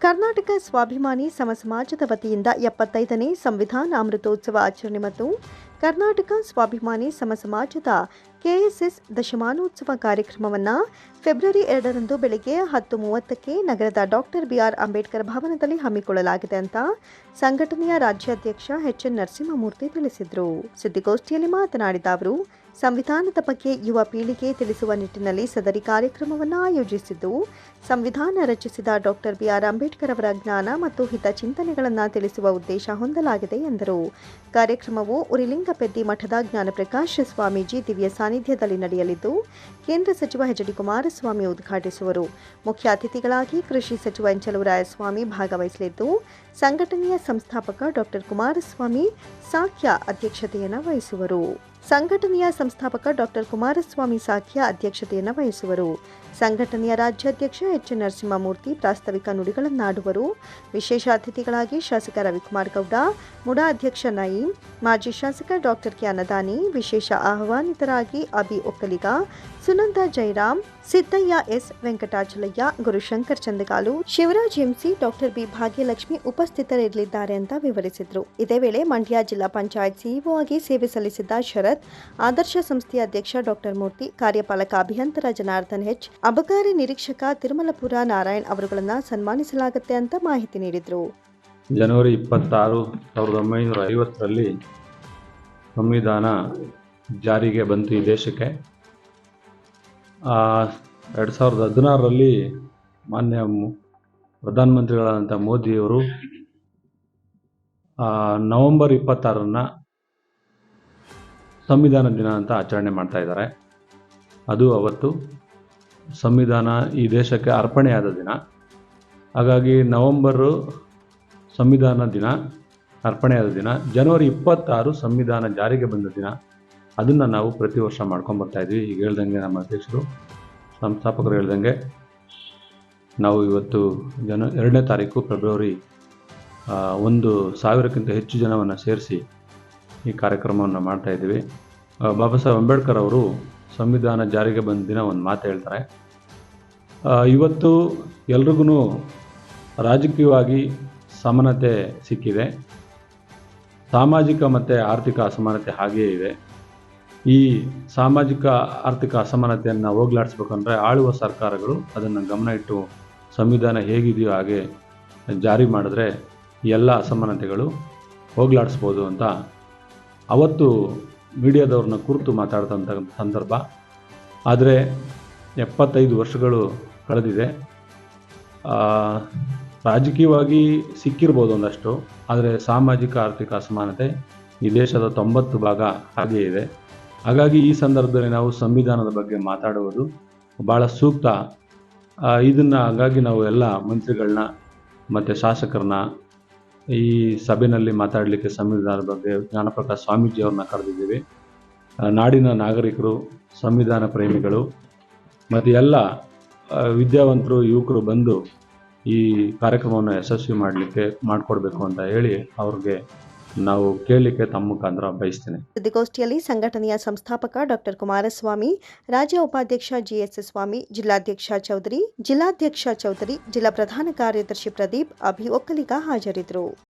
ಕರ್ನಾಟಕ ಸ್ವಾಭಿಮಾನಿ ಸಮಸಮಾಜದ ವತಿಯಿಂದ ಎಪ್ಪತ್ತೈದನೇ ಸಂವಿಧಾನ ಅಮೃತೋತ್ಸವ ಆಚರಣೆ ಮತ್ತು ಕರ್ನಾಟಕ ಸ್ವಾಭಿಮಾನಿ ಸಮ ಸಮಾಜದ ಕೆಎಸ್ಎಸ್ ದಶಮಾನೋತ್ಸವ ಕಾರ್ಯಕ್ರಮವನ್ನು ಫೆಬ್ರವರಿ ಎರಡರಂದು ಬೆಳಗ್ಗೆ ಹತ್ತು ಮೂವತ್ತಕ್ಕೆ ನಗರದ ಡಾಕ್ಟರ್ ಬಿಆರ್ ಅಂಬೇಡ್ಕರ್ ಭವನದಲ್ಲಿ ಹಮ್ಮಿಕೊಳ್ಳಲಾಗಿದೆ ಅಂತ ಸಂಘಟನೆಯ ರಾಜ್ಯಾಧ್ಯಕ್ಷ ಎಚ್ ಎನ್ ನರಸಿಂಹಮೂರ್ತಿ ತಿಳಿಸಿದರು. ಸುದ್ದಿಗೋಷ್ಠಿಯಲ್ಲಿ ಮಾತನಾಡಿದ ಅವರು, ಸಂವಿಧಾನದ ಬಗ್ಗೆ ಯುವ ಪೀಳಿಗೆ ತಿಳಿಸುವ ನಿಟ್ಟಿನಲ್ಲಿ ಸದರಿ ಕಾರ್ಯಕ್ರಮವನ್ನು ಆಯೋಜಿಸಿದ್ದು, ಸಂವಿಧಾನ ರಚಿಸಿದ ಡಾಕ್ಟರ್ ಬಿಆರ್ ಅಂಬೇಡ್ಕರ್ ಅವರ ಜ್ಞಾನ ಮತ್ತು ಹಿತಚಿಂತನೆಗಳನ್ನು ತಿಳಿಸುವ ಉದ್ದೇಶ ಹೊಂದಲಾಗಿದೆ ಎಂದರು. ಕಾರ್ಯಕ್ರಮವು ಉರಿಲಿಂಗಪೆದ್ದಿ ಮಠದ ಜ್ಞಾನಪ್ರಕಾಶ ಸ್ವಾಮೀಜಿ ದಿವ್ಯ ಸಾನ್ನಿಧ್ಯದಲ್ಲಿ ನಡೆಯಲಿದ್ದು, ಕೇಂದ್ರ ಸಚಿವ ಎಚ್ ಡಿ ಕುಮಾರಸ್ವಾಮಿ ಉದ್ಘಾಟಿಸುವರು. ಮುಖ್ಯ ಅತಿಥಿಗಳಾಗಿ ಕೃಷಿ ಸಚಿವ ಎಂಚಲು ರಾಯಸ್ವಾಮಿ ಭಾಗವಹಿಸಲಿದ್ದು, ಸಂಘಟನೆಯ ಸಂಸ್ಥಾಪಕ ಡಾಕ್ಟರ್ ಕುಮಾರಸ್ವಾಮಿ ಸಾಖ್ಯ ಅಧ್ಯಕ್ಷತೆಯನ್ನು ವಹಿಸುವರು. ಸಂಘಟನೆಯ ಸಂಸ್ಥಾಪಕ ಡಾಕ್ಟರ್ ಕುಮಾರಸ್ವಾಮಿ ಸಾಖ್ಯ ಅಧ್ಯಕ್ಷತೆಯನ್ನು ವಹಿಸುವರು. ಸಂಘಟನೆಯ ರಾಜ್ಯಾಧ್ಯಕ್ಷ ಎಚ್. ನರಸಿಂಹಮೂರ್ತಿ ಪ್ರಾಸ್ತಾವಿಕ ನುಡಿಗಳನ್ನಾಡುವರು. ವಿಶೇಷ ಅತಿಥಿಗಳಾಗಿ ಶಾಸಕ ರವಿಕುಮಾರ್ ಗೌಡ, ಮುಡಾ ಅಧ್ಯಕ್ಷ ನಯೀಂ, ಮಾಜಿ ಶಾಸಕ ಡಾಕ್ಟರ್ ಕೆ. ಅನದಾನಿ, ವಿಶೇಷ ಆಹ್ವಾನಿತರಾಗಿ ಅಬಿ Vokkaliga Sunanda Jairam, Siddaiah S Venkatachalaiah, Gurushankar Chandagalu, Shivraj M C, doctor B Bhagyalakshmi ಉಪಸ್ಥಿತರಿರಲಿದ್ದಾರೆ ಅಂತ ವಿವರಿಸಿದ್ರು. ಇದೇ ವೇಳೆ ಮಂಡ್ಯ ಜಿಲ್ಲಾ ಪಂಚಾಯತ್ ಸಿಇಒ ಆಗಿ ಸೇವೆ ಸಲ್ಲಿಸಿದ್ದ ಶರತ್, ಆದರ್ಶ ಸಂಸ್ಥೆಯ ಅಧ್ಯಕ್ಷ ಡಾಕ್ಟರ್ ಮೂರ್ತಿ, ಕಾರ್ಯಪಾಲಕ ಅಭಿಯಂತರ ಜನಾರ್ದನ್ ಹೆಚ್ ಅಬಕಾರಿ ನಿರೀಕ್ಷಕ ತಿರುಮಲಪುರ ನಾರಾಯಣ್ ಅವರುಗಳನ್ನು ಸನ್ಮಾನಿಸಲಾಗುತ್ತೆ ಅಂತ ಮಾಹಿತಿ ನೀಡಿದ್ರು. ಜನವರಿ ಇಪ್ಪತ್ತಾರು ಸಾವಿರದ ಒಂಬೈನೂರ ಐವತ್ತರಲ್ಲಿ ಸಂವಿಧಾನ ಜಾರಿಗೆ ಬಂತು ಈ ದೇಶಕ್ಕೆ. ಎರಡು ಸಾವಿರದ ಹದಿನಾರರಲ್ಲಿ ಮಾನ್ಯ ಪ್ರಧಾನಮಂತ್ರಿಗಳಾದಂಥ ಮೋದಿಯವರು ನವೆಂಬರ್ ಇಪ್ಪತ್ತಾರನ್ನು ಸಂವಿಧಾನ ದಿನ ಅಂತ ಆಚರಣೆ ಮಾಡ್ತಾ ಇದ್ದಾರೆ. ಅದು ಅವತ್ತು ಸಂವಿಧಾನ ಈ ದೇಶಕ್ಕೆ ಅರ್ಪಣೆಯಾದ ದಿನ. ಹಾಗಾಗಿ ನವೆಂಬರು ಸಂವಿಧಾನ ದಿನ ಅರ್ಪಣೆಯಾದ ದಿನ. ಜನವರಿ ಇಪ್ಪತ್ತಾರು ಸಂವಿಧಾನ ಜಾರಿಗೆ ಬಂದ ದಿನ. ಅದನ್ನು ನಾವು ಪ್ರತಿ ವರ್ಷ ಮಾಡ್ಕೊಂಡು ಇದ್ವಿ. ಈಗ ಹೇಳ್ದಂಗೆ ನಮ್ಮ ಅಧ್ಯಕ್ಷರು ಸಂಸ್ಥಾಪಕರು ಹೇಳ್ದಂಗೆ ನಾವು ಇವತ್ತು ಜನ ಎರಡನೇ ತಾರೀಕು ಫೆಬ್ರವರಿ ಒಂದು ಸಾವಿರಕ್ಕಿಂತ ಹೆಚ್ಚು ಜನವನ್ನು ಸೇರಿಸಿ ಈ ಕಾರ್ಯಕ್ರಮವನ್ನು ಮಾಡ್ತಾ ಇದ್ದೀವಿ. ಆ, ಬಾಬಾ ಸಾಹೇಬ್ ಅಂಬೇಡ್ಕರ್ ಅವರು ಸಂವಿಧಾನ ಜಾರಿಗೆ ಬಂದ ದಿನ ಒಂದು ಮಾತು ಹೇಳ್ತಾರೆ. ಇವತ್ತು ಎಲ್ರಿಗೂ ರಾಜಕೀಯವಾಗಿ ಸಮಾನತೆ ಸಿಕ್ಕಿದೆ. ಸಾಮಾಜಿಕ ಮತ್ತು ಆರ್ಥಿಕ ಅಸಮಾನತೆ ಹಾಗೆಯೇ ಇದೆ. ಈ ಸಾಮಾಜಿಕ ಆರ್ಥಿಕ ಅಸಮಾನತೆಯನ್ನು ಹೋಗ್ಲಾಡಿಸ್ಬೇಕಂದ್ರೆ ಆಳುವ ಸರ್ಕಾರಗಳು ಅದನ್ನು ಗಮನ ಇಟ್ಟು ಸಂವಿಧಾನ ಹೇಗಿದೆಯೋ ಹಾಗೆ ಜಾರಿ ಮಾಡಿದ್ರೆ ಎಲ್ಲ ಅಸಮಾನತೆಗಳು ಹೋಗ್ಲಾಡಿಸ್ಬೋದು ಅಂತ ಅವತ್ತು ಮೀಡಿಯಾದವ್ರನ್ನ ಕುರಿತು ಮಾತಾಡ್ತಂಥ ಸಂದರ್ಭ. ಆದರೆ ಎಪ್ಪತ್ತೈದು ವರ್ಷಗಳು ಕಳೆದಿದೆ. ರಾಜಕೀಯವಾಗಿ ಸಿಕ್ಕಿರ್ಬೋದು ಒಂದಷ್ಟು, ಆದರೆ ಸಾಮಾಜಿಕ ಆರ್ಥಿಕ ಅಸಮಾನತೆ ಈ ದೇಶದ ತೊಂಬತ್ತು ಭಾಗ ಹಾಗೇ ಇದೆ. ಹಾಗಾಗಿ ಈ ಸಂದರ್ಭದಲ್ಲಿ ನಾವು ಸಂವಿಧಾನದ ಬಗ್ಗೆ ಮಾತಾಡುವುದು ಭಾಳ ಸೂಕ್ತ. ಇದನ್ನು ಹಾಗಾಗಿ ನಾವು ಎಲ್ಲ ಮಂತ್ರಿಗಳನ್ನ ಮತ್ತು ಶಾಸಕರನ್ನ ಈ ಸಭೆಯಲ್ಲಿ ಮಾತಾಡಲಿಕ್ಕೆ ಸಂವಿಧಾನದ ಬಗ್ಗೆ ಜ್ಞಾನಪ್ರಕಾಶ್ ಸ್ವಾಮೀಜಿ ಅವ್ರನ್ನ ಕರೆದಿದ್ದೀವಿ. ನಾಡಿನ ನಾಗರಿಕರು, ಸಂವಿಧಾನ ಪ್ರೇಮಿಗಳು ಮತ್ತು ಎಲ್ಲ ವಿದ್ಯಾವಂತರು, ಯುವಕರು ಬಂದು ಈ ಕಾರ್ಯಕ್ರಮವನ್ನು ಯಶಸ್ವಿ ಮಾಡಲಿಕ್ಕೆ ಮಾಡಿಕೊಡ್ಬೇಕು ಅಂತ ಹೇಳಿ ಅವ್ರಿಗೆ ನಾವು ಕೇಳಲಿಕ್ಕೆ ತಮ್ಮ ಮುಖಾಂತರ ಬಯಸ್ತೇನೆ. ಸುದ್ದಿಗೋಷ್ಠಿಯಲ್ಲಿ ಸಂಘಟನೆಯ ಸಂಸ್ಥಾಪಕ ಡಾಕ್ಟರ್ ಕುಮಾರಸ್ವಾಮಿ, ರಾಜ್ಯ ಉಪಾಧ್ಯಕ್ಷ ಜಿಎಸ್ ಸ್ವಾಮಿ ಜಿಲ್ಲಾಧ್ಯಕ್ಷ ಚೌಧರಿ ಜಿಲ್ಲಾಧ್ಯಕ್ಷ ಚೌಧರಿ, ಜಿಲ್ಲಾ ಪ್ರಧಾನ ಕಾರ್ಯದರ್ಶಿ ಪ್ರದೀಪ್ ಅಭಿ ಒಕ್ಕಲಿಗ ಹಾಜರಿದ್ದರು.